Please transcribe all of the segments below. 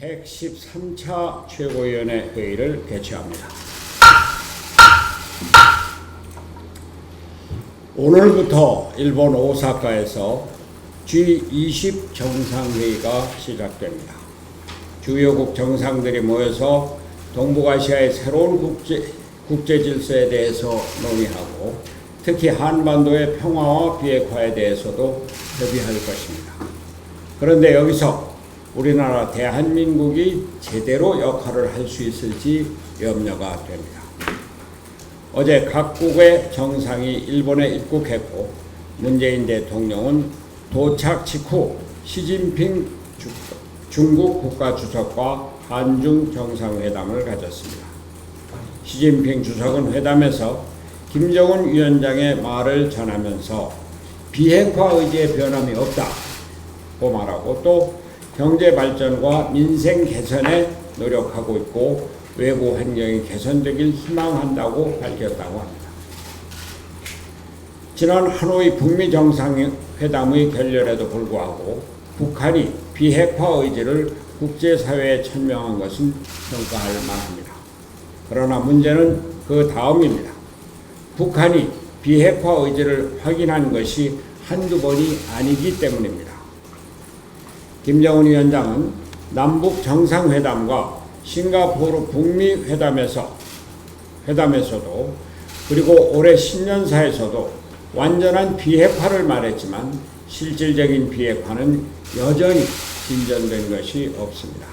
113차 최고위원회 회의를 개최합니다. 오늘부터 일본 오사카에서 G20 정상회의가 시작됩니다. 주요국 정상들이 모여서 동북아시아의 새로운 국제, 국제 질서에 대해서 논의하고 특히 한반도의 평화와 비핵화에 대해서도 협의할 것입니다. 그런데 여기서 우리나라 대한민국이 제대로 역할을 할 수 있을지 염려가 됩니다. 어제 각국의 정상이 일본에 입국했고 문재인 대통령은 도착 직후 시진핑 주- 중국 국가주석과 한중 정상회담을 가졌습니다. 시진핑 주석은 회담에서 김정은 위원장의 말을 전하면서 비핵화 의지의 변함이 없다고 말하고 또 경제 발전과 민생 개선에 노력하고 있고 외부 환경이 개선되길 희망한다고 밝혔다고 합니다. 지난 하노이 북미 정상회담의 결렬에도 불구하고 북한이 비핵화 의지를 국제사회에 천명한 것은 평가할 만합니다. 그러나 문제는 그 다음입니다. 북한이 비핵화 의지를 확인한 것이 한두 번이 아니기 때문입니다. 김정은 위원장은 남북 정상회담과 싱가포르 북미 회담에서 회담에서도 그리고 올해 신년사에서도 완전한 비핵화를 말했지만 실질적인 비핵화는 여전히 진전된 것이 없습니다.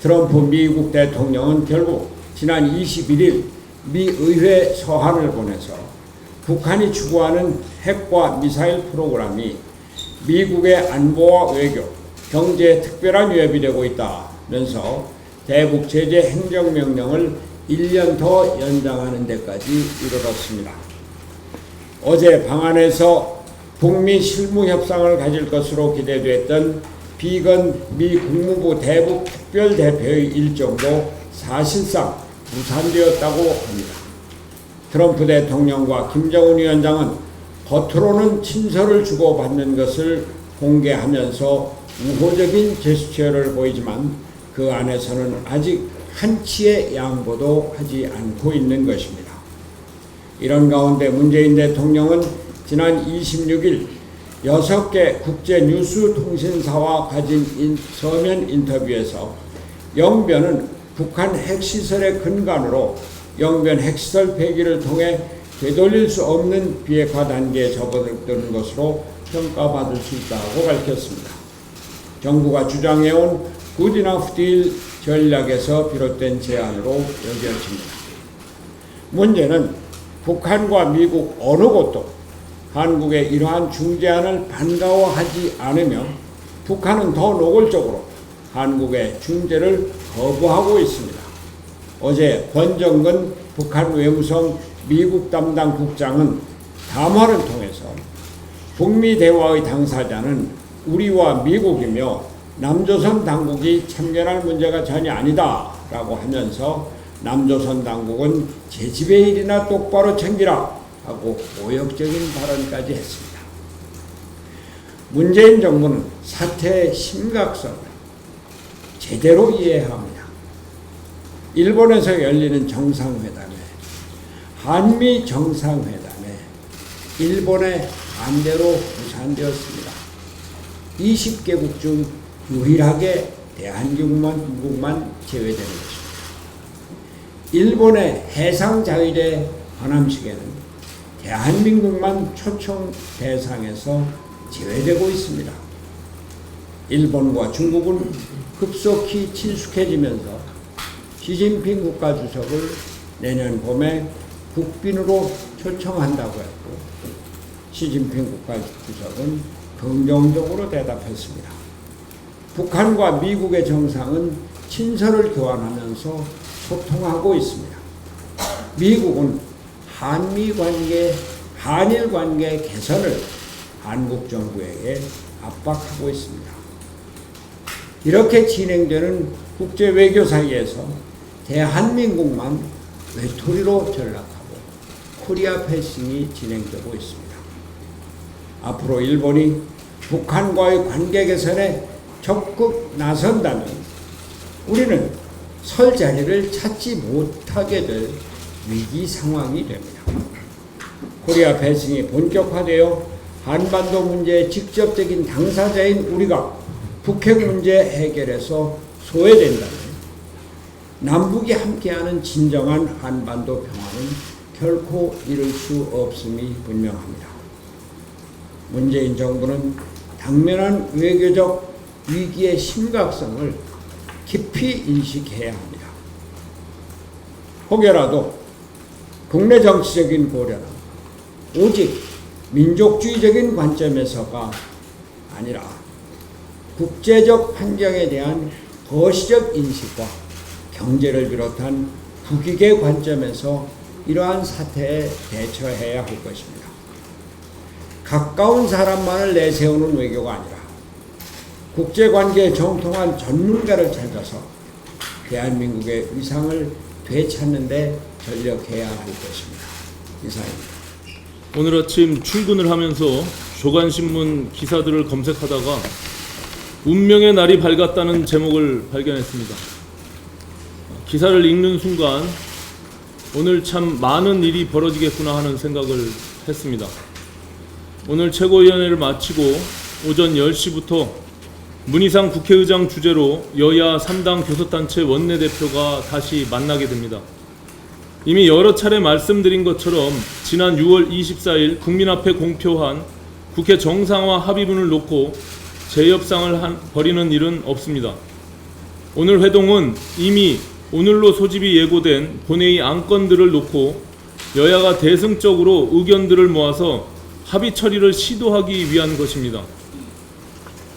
트럼프 미국 대통령은 결국 지난 21일 미 의회 서한을 보내서 북한이 추구하는 핵과 미사일 프로그램이 미국의 안보와 외교, 경제에 특별한 위협이 되고 있다면서 대북 제재 행정명령을 1년 더 연장하는 데까지 이르렀습니다. 어제 방안에서 북미 실무 협상을 가질 것으로 기대됐던 비건 미 국무부 대북 특별 대표의 일정도 사실상 무산되었다고 합니다. 트럼프 대통령과 김정은 위원장은 겉으로는 친서를 주고받는 것을 공개하면서 우호적인 제스처를 보이지만 그 안에서는 아직 한치의 양보도 하지 않고 있는 것입니다. 이런 가운데 문재인 대통령은 지난 26일 6개 국제 뉴스 통신사와 가진 인, 서면 인터뷰에서 영변은 북한 핵시설의 근간으로 영변 핵시설 폐기를 통해 되돌릴 수 없는 비핵화 단계에 접어드는 것으로 평가받을 수 있다고 밝혔습니다. 정부가 주장해온 굿이너프 딜 전략에서 비롯된 제안으로 여겨집니다. 문제는 북한과 미국 어느 곳도 한국의 이러한 중재안을 반가워하지 않으며 북한은 더 노골적으로 한국의 중재를 거부하고 있습니다. 어제 권정근 북한 외무성 미국 담당 국장은 담화를 통해서 북미 대화의 당사자는 우리와 미국이며 남조선 당국이 참견할 문제가 전혀 아니다 라고 하면서 남조선 당국은 제 집의 일이나 똑바로 챙기라 하고 모욕적인 발언까지 했습니다. 문재인 정부는 사태의 심각성을 제대로 이해해야 합니다. 일본에서 열리는 정상회담에 한미 정상회담에 일본의 반대로 무산되었습니다. 20개국 중 유일하게 대한민국만 국만 제외되는 것입니다. 일본의 해상 자율의 관함식에는 대한민국만 초청 대상에서 제외되고 있습니다. 일본과 중국은 급속히 친숙해지면서 시진핑 국가주석을 내년 봄에 국빈으로 초청한다고 했고 시진핑 국가주석은 긍정적으로 대답했습니다. 북한과 미국의 정상은 친서를 교환하면서 소통하고 있습니다. 미국은 한미 관계, 한일 관계 개선을 한국 정부에게 압박하고 있습니다. 이렇게 진행되는 국제 외교 사이에서 대한민국만 외톨이로 전락하고 코리아 패싱이 진행되고 있습니다. 앞으로 일본이 북한과의 관계 개선에 적극 나선다면 우리는 설 자리를 찾지 못하게 될 위기 상황이 됩니다. 코리아 배승이 본격화되어 한반도 문제의 직접적인 당사자인 우리가 북핵 문제 해결에서 소외된다면 남북이 함께하는 진정한 한반도 평화는 결코 이룰 수 없음이 분명합니다. 문재인 정부는 당면한 외교적 위기의 심각성을 깊이 인식해야 합니다. 혹여라도 국내 정치적인 고려는 오직 민족주의적인 관점에서가 아니라 국제적 환경에 대한 거시적 인식과 경제를 비롯한 국익의 관점에서 이러한 사태에 대처해야 할 것입니다. 가까운 사람만을 내세우는 외교가 아니라 국제관계에 정통한 전문가를 찾아서 대한민국의 위상을 되찾는 데 전력해야 할 것입니다. 이상입니다. 오늘 아침 출근을 하면서 조간신문 기사들을 검색하다가 운명의 날이 밝았다는 제목을 발견했습니다. 기사를 읽는 순간 오늘 참 많은 일이 벌어지겠구나 하는 생각을 했습니다. 오늘 최고위원회를 마치고 오전 10시부터 문희상 국회의장 주재로 여야 3당 교섭단체 원내대표가 다시 만나게 됩니다. 이미 여러 차례 말씀드린 것처럼 지난 6월 24일 국민 앞에 공표한 국회 정상화 합의문을 놓고 재협상을 한, 벌이는 일은 없습니다. 오늘 회동은 이미 오늘로 소집이 예고된 본회의 안건들을 놓고 여야가 대승적으로 의견들을 모아서 합의 처리를 시도하기 위한 것입니다.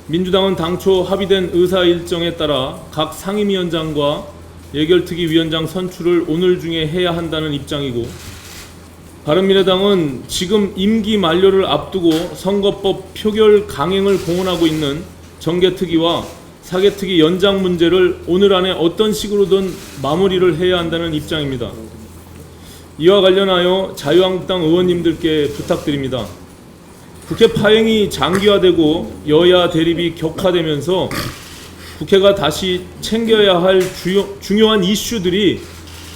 민주당은 당초 합의된 의사 일정에 따라 각 상임위원장과 예결특위 위원장 선출을 오늘 중에 해야 한다는 입장이고 바른미래당은 지금 임기 만료를 앞두고 선거법 표결 강행을 공언하고 있는 정개특위와 사개특위 연장 문제를 오늘 안에 어떤 식으로든 마무리를 해야 한다는 입장입니다. 이와 관련하여 자유한국당 의원님들께 부탁드립니다. 국회 파행이 장기화되고 여야 대립이 격화되면서 국회가 다시 챙겨야 할 주요, 중요한 이슈들이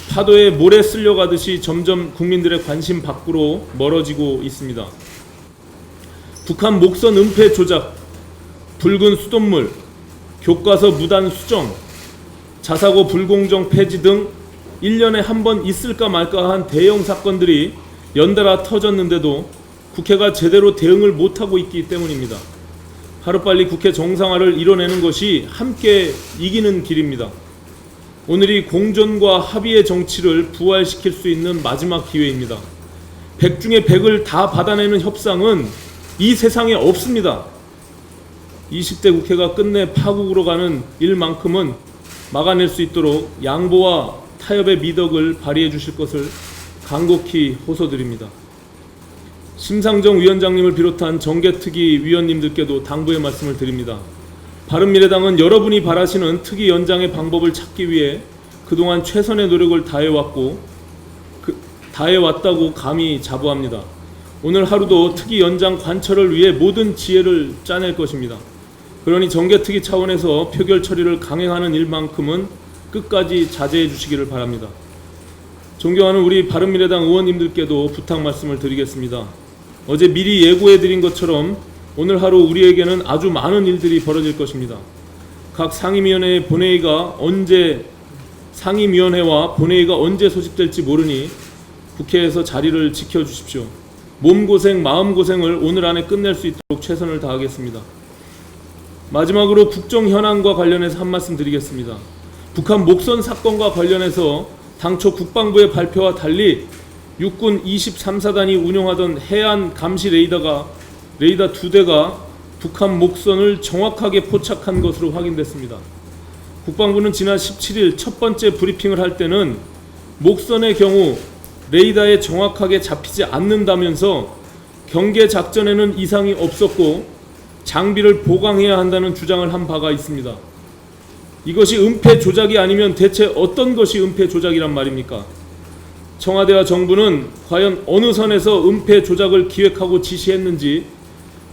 파도에 모래 쓸려가듯이 점점 국민들의 관심 밖으로 멀어지고 있습니다. 북한 목선 은폐 조작, 붉은 수돗물, 교과서 무단 수정, 자사고 불공정 폐지 등 1년에 한 번 있을까 말까 한 대형 사건들이 연달아 터졌는데도 국회가 제대로 대응을 못하고 있기 때문입니다. 하루빨리 국회 정상화를 이뤄내는 것이 함께 이기는 길입니다. 오늘이 공존과 합의의 정치를 부활시킬 수 있는 마지막 기회입니다. 백 중에 백을 다 받아내는 협상은 이 세상에 없습니다. 20대 국회가 끝내 파국으로 가는 일만큼은 막아낼 수 있도록 양보와 타협의 미덕을 발휘해 주실 것을 간곡히 호소드립니다. 심상정 위원장님을 비롯한 정개특위 위원님들께도 당부의 말씀을 드립니다. 바른미래당은 여러분이 바라시는 특위 연장의 방법을 찾기 위해 그동안 최선의 노력을 다해왔고 그, 다해왔다고 감히 자부합니다. 오늘 하루도 특위 연장 관철을 위해 모든 지혜를 짜낼 것입니다. 그러니 정개특위 차원에서 표결 처리를 강행하는 일만큼은 끝까지 자제해 주시기를 바랍니다. 존경하는 우리 바른미래당 의원님들께도 부탁 말씀을 드리겠습니다. 어제 미리 예고해 드린 것처럼 오늘 하루 우리에게는 아주 많은 일들이 벌어질 것입니다. 각 상임위원회 본회의가 언제 상임위원회와 본회의가 언제 소집될지 모르니 국회에서 자리를 지켜 주십시오. 몸고생, 마음고생을 오늘 안에 끝낼 수 있도록 최선을 다하겠습니다. 마지막으로 국정 현안과 관련해서 한 말씀 드리겠습니다. 북한 목선 사건과 관련해서 당초 국방부의 발표와 달리 육군 23사단이 운용하던 해안 감시 레이더가 레이더 두 대가 북한 목선을 정확하게 포착한 것으로 확인됐습니다. 국방부는 지난 17일 첫 번째 브리핑을 할 때는 목선의 경우 레이더에 정확하게 잡히지 않는다면서 경계 작전에는 이상이 없었고 장비를 보강해야 한다는 주장을 한 바가 있습니다. 이것이 은폐 조작이 아니면 대체 어떤 것이 은폐 조작이란 말입니까? 청와대와 정부는 과연 어느 선에서 은폐 조작을 기획하고 지시했는지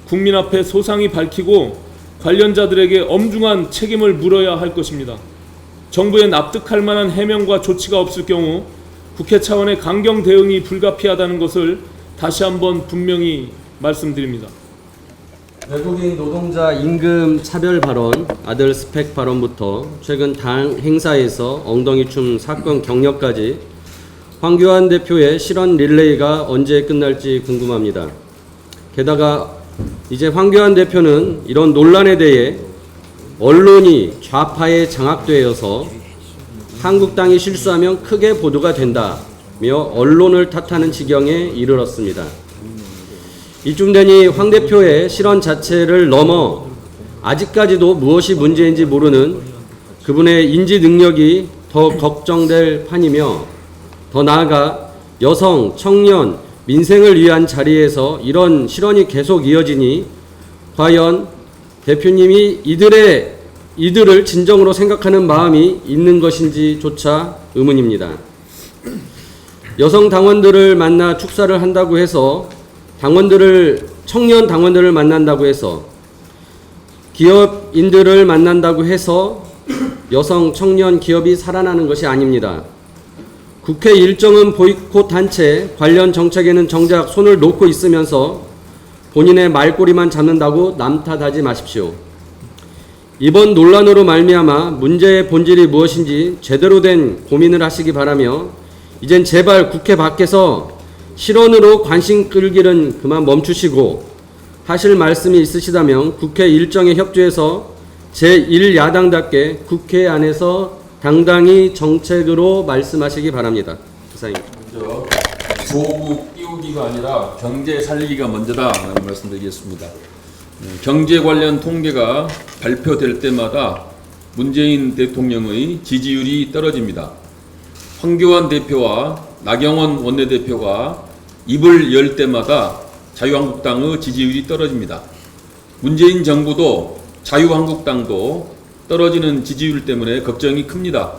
국민 앞에 소상히 밝히고 관련자들에게 엄중한 책임을 물어야 할 것입니다. 정부에 납득할 만한 해명과 조치가 없을 경우 국회 차원의 강경 대응이 불가피하다는 것을 다시 한번 분명히 말씀드립니다. 외국인 노동자 임금 차별 발언, 아들 스펙 발언부터 최근 당 행사에서 엉덩이 춤 사건 경력까지 황교안 대표의 실언 릴레이가 언제 끝날지 궁금합니다. 게다가 이제 황교안 대표는 이런 논란에 대해 언론이 좌파에 장악되어서 한국당이 실수하면 크게 보도가 된다며 언론을 탓하는 지경에 이르렀습니다. 이쯤 되니 황 대표의 실언 자체를 넘어 아직까지도 무엇이 문제인지 모르는 그분의 인지 능력이 더 걱정될 판이며 더 나아가 여성, 청년, 민생을 위한 자리에서 이런 실언이 계속 이어지니 과연 대표님이 이들의 이들을 진정으로 생각하는 마음이 있는 것인지조차 의문입니다. 여성 당원들을 만나 축사를 한다고 해서 당원들을 청년 당원들을 만난다고 해서 기업인들을 만난다고 해서 여성 청년 기업이 살아나는 것이 아닙니다. 국회 일정은 보이콧 단체 관련 정책에는 정작 손을 놓고 있으면서 본인의 말꼬리만 잡는다고 남탓하지 마십시오. 이번 논란으로 말미암아 문제의 본질이 무엇인지 제대로 된 고민을 하시기 바라며 이젠 제발 국회 밖에서 실언으로 관심 끌기는 그만 멈추시고 하실 말씀이 있으시다면 국회 일정에 협조해서 제1야당답게 국회 안에서 당당히 정책으로 말씀하시기 바랍니다. 이상입니다. 먼저 조국 띄우기가 아니라 경제 살리기가 먼저다라는 말씀드리겠습니다. 음, 경제 관련 통계가 발표될 때마다 문재인 대통령의 지지율이 떨어집니다. 황교안 대표와 나경원 원내대표가 입을 열 때마다 자유한국당의 지지율이 떨어집니다. 문재인 정부도 자유한국당도 떨어지는 지지율 때문에 걱정이 큽니다.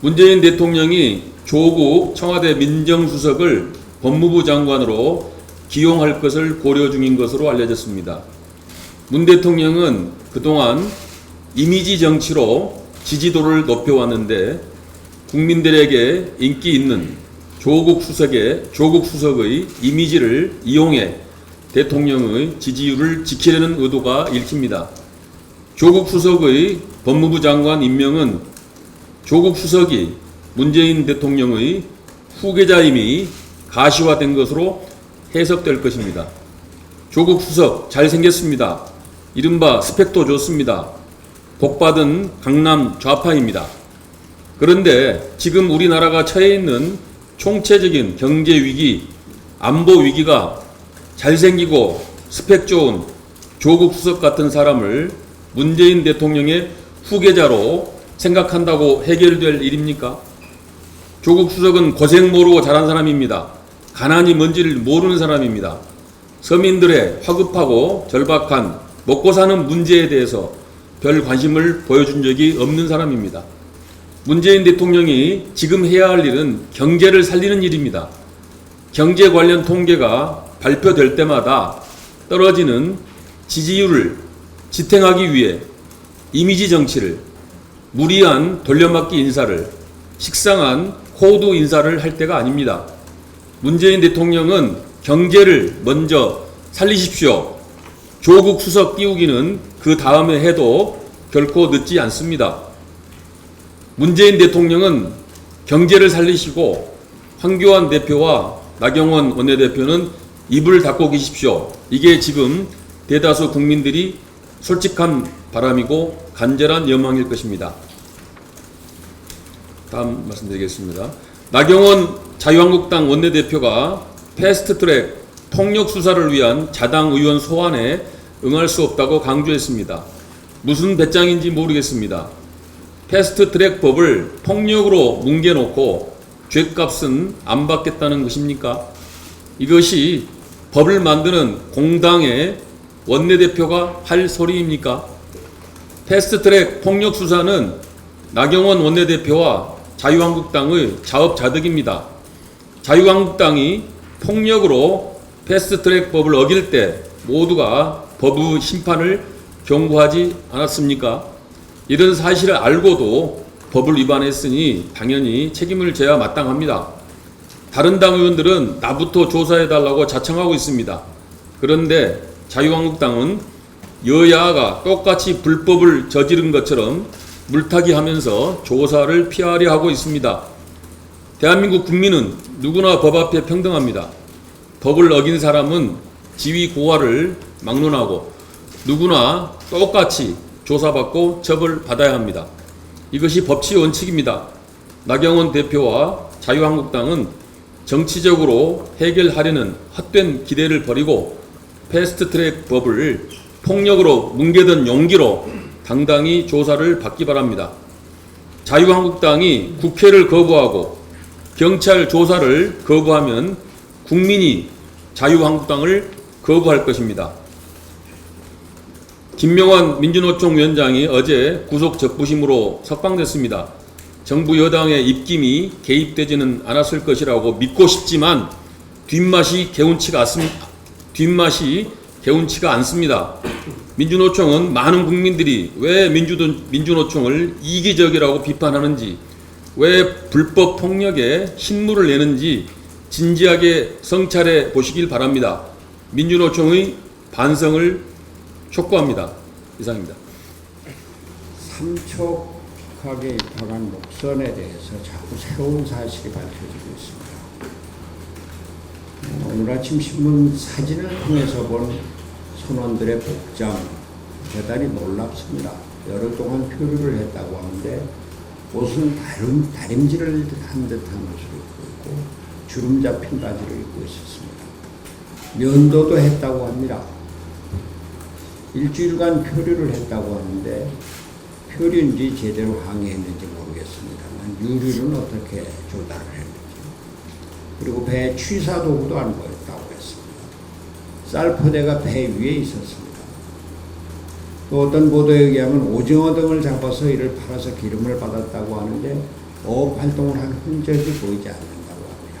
문재인 대통령이 조국 청와대 민정수석을 법무부 장관으로 기용할 것을 고려 중인 것으로 알려졌습니다. 문 대통령은 그동안 이미지 정치로 지지도를 높여왔는데 국민들에게 인기 있는 조국 수석의 조국 수석의 이미지를 이용해 대통령의 지지율을 지키려는 의도가 읽힙니다. 조국 수석의 법무부 장관 임명은 조국 수석이 문재인 대통령의 후계자임이 가시화된 것으로 해석될 것입니다. 조국 수석 잘생겼습니다. 이른바 스펙도 좋습니다. 복받은 강남 좌파입니다. 그런데 지금 우리나라가 처해 있는 총체적인 경제 위기, 안보 위기가 잘생기고 스펙 좋은 조국 수석 같은 사람을 문재인 대통령의 후계자로 생각한다고 해결될 일입니까? 조국 수석은 고생 모르고 자란 사람입니다. 가난이 뭔지를 모르는 사람입니다. 서민들의 화급하고 절박한 먹고 사는 문제에 대해서 별 관심을 보여준 적이 없는 사람입니다. 문재인 대통령이 지금 해야 할 일은 경제를 살리는 일입니다. 경제 관련 통계가 발표될 때마다 떨어지는 지지율을 지탱하기 위해 이미지 정치를 무리한 돌려막기 인사를 식상한 코드 인사를 할 때가 아닙니다. 문재인 대통령은 경제를 먼저 살리십시오. 조국 수석 띄우기는 그 다음에 해도 결코 늦지 않습니다. 문재인 대통령은 경제를 살리시고 황교안 대표와 나경원 원내대표는 입을 닫고 계십시오. 이게 지금 대다수 국민들이 솔직한 바람이고 간절한 여망일 것입니다. 다음 말씀드리겠습니다. 나경원 자유한국당 원내대표가 패스트트랙 폭력 수사를 위한 자당 의원 소환에 응할 수 없다고 강조했습니다. 무슨 배짱인지 모르겠습니다. 패스트 트랙 법을 폭력으로 뭉개놓고 죄값은 안 받겠다는 것입니까? 이것이 법을 만드는 공당의 원내대표가 할 소리입니까? 패스트 트랙 폭력 수사는 나경원 원내대표와 자유한국당의 자업자득입니다. 자유한국당이 폭력으로 패스트 트랙 법을 어길 때 모두가 법의 심판을 경고하지 않았습니까? 이런 사실을 알고도 법을 위반했으니 당연히 책임을 져야 마땅합니다. 다른 당 의원들은 나부터 조사해달라고 자청하고 있습니다. 그런데 자유한국당은 여야가 똑같이 불법을 저지른 것처럼 물타기 하면서 조사를 피하려 하고 있습니다. 대한민국 국민은 누구나 법 앞에 평등합니다. 법을 어긴 사람은 지위 고하를 막론하고 누구나 똑같이 조사받고 처벌받아야 합니다. 이것이 법치 원칙입니다. 나경원 대표와 자유한국당은 정치적으로 해결하려는 헛된 기대를 버리고 패스트 트랙 법을 폭력으로 뭉개던 용기로 당당히 조사를 받기 바랍니다. 자유한국당이 국회를 거부하고 경찰 조사를 거부하면 국민이 자유한국당을 거부할 것입니다. 김명환 민주노총 위원장이 어제 구속 적부심으로 석방됐습니다. 정부 여당의 입김이 개입되지는 않았을 것이라고 믿고 싶지만 뒷맛이 개운치가 않습니다. 뒷맛이 개운치가 않습니다. 민주노총은 많은 국민들이 왜 민주도, 민주노총을 이기적이라고 비판하는지, 왜 불법 폭력에 신물을 내는지 진지하게 성찰해 보시길 바랍니다. 민주노총의 반성을 촉구합니다. 이상입니다. 삼척하게 입학한 목선에 대해서 자꾸 새로운 사실이 밝혀지고 있습니다. 어, 오늘 아침 신문 사진을 통해서 본 선원들의 복장 대단히 놀랍습니다. 여러 동안 표류를 했다고 하는데 옷은 다름, 다림질을 한 듯한 옷을 입고 있고 주름 잡힌 바지를 입고 있었습니다. 면도도 했다고 합니다. 일주일간 표류를 했다고 하는데 표류인지 제대로 항해했는지 모르겠습니다만 유류는 어떻게 조달을 했는지 그리고 배 취사 도구도 안 보였다고 했습니다. 쌀포대가 배 위에 있었습니다. 또 어떤 보도에 의하면 오징어 등을 잡아서 이를 팔아서 기름을 받았다고 하는데 어업 활동을 한 흔적이 보이지 않는다고 합니다.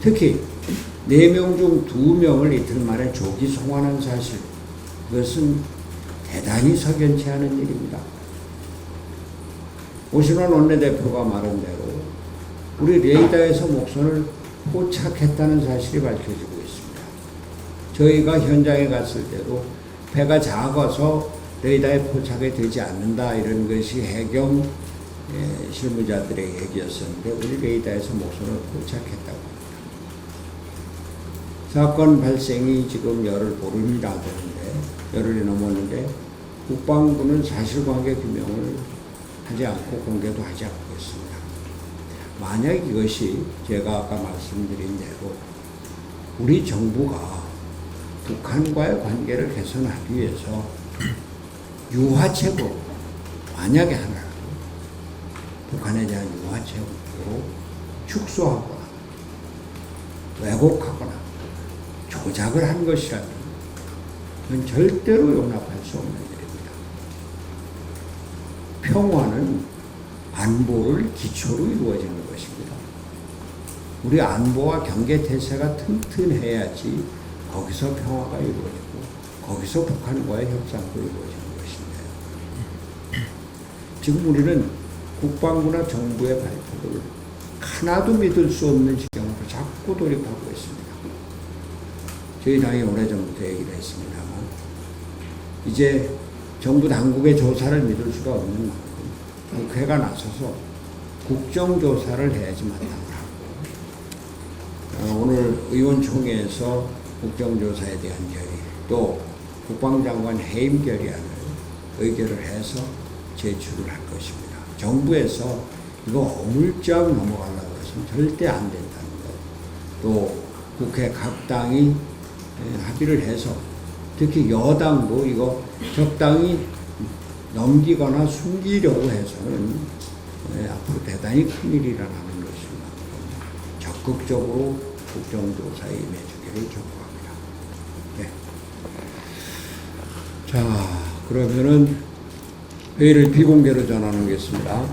특히 네 명 중 두 명을 이틀 만에 조기 송환한 사실 그것은 대단히 석연치 않은 일입니다. 오신원 원내대표가 말한 대로 우리 레이더에서 목선을 포착했다는 사실이 밝혀지고 있습니다. 저희가 현장에 갔을 때도 배가 작아서 레이더에 포착이 되지 않는다 이런 것이 해경 예, 실무자들의 얘기였었는데 우리 레이더에서 목선을 포착했다고 합니다. 사건 발생이 지금 열흘 보름이나 되는데 열흘이 넘었는데 국방부는 사실관계 규명을 하지 않고 공개도 하지 않고 있습니다. 만약 이것이 제가 아까 말씀드린 대로 우리 정부가 북한과의 관계를 개선하기 위해서 유화책으로 만약에 하나라도 북한에 대한 유화책으로 축소하거나 왜곡하거나 조작을 한 것이라면 그건 절대로 용납할 수 없는 일입니다. 평화는 안보를 기초로 이루어지는 것입니다. 우리 안보와 경계 태세가 튼튼해야지 거기서 평화가 이루어지고 거기서 북한과의 협상도 이루어지는 것인데요. 지금 우리는 국방부나 정부의 발표를 하나도 믿을 수 없는 지경으로 자꾸 돌입하고 있습니다. 저희 당이 오래전부터 얘기를 했습니다만 이제 정부 당국의 조사를 믿을 수가 없는 만큼 국회가 나서서 국정조사를 해야지 마땅하고 어, 오늘 의원총회에서 국정조사에 대한 결의 또 국방장관 해임 결의안을 의결을 해서 제출을 할 것입니다. 정부에서 이거 어물쩍 넘어가려고 해서는 절대 안 된다는 것. 또 국회 각 당이 예, 합의를 해서 특히 여당도 이거 적당히 넘기거나 숨기려고 해서는 예, 앞으로 대단히 큰일이라는 것을 적극적으로 국정조사에 임해주기를 촉구합니다. 네. 자, 그러면은 회의를 비공개로 전환하겠습니다.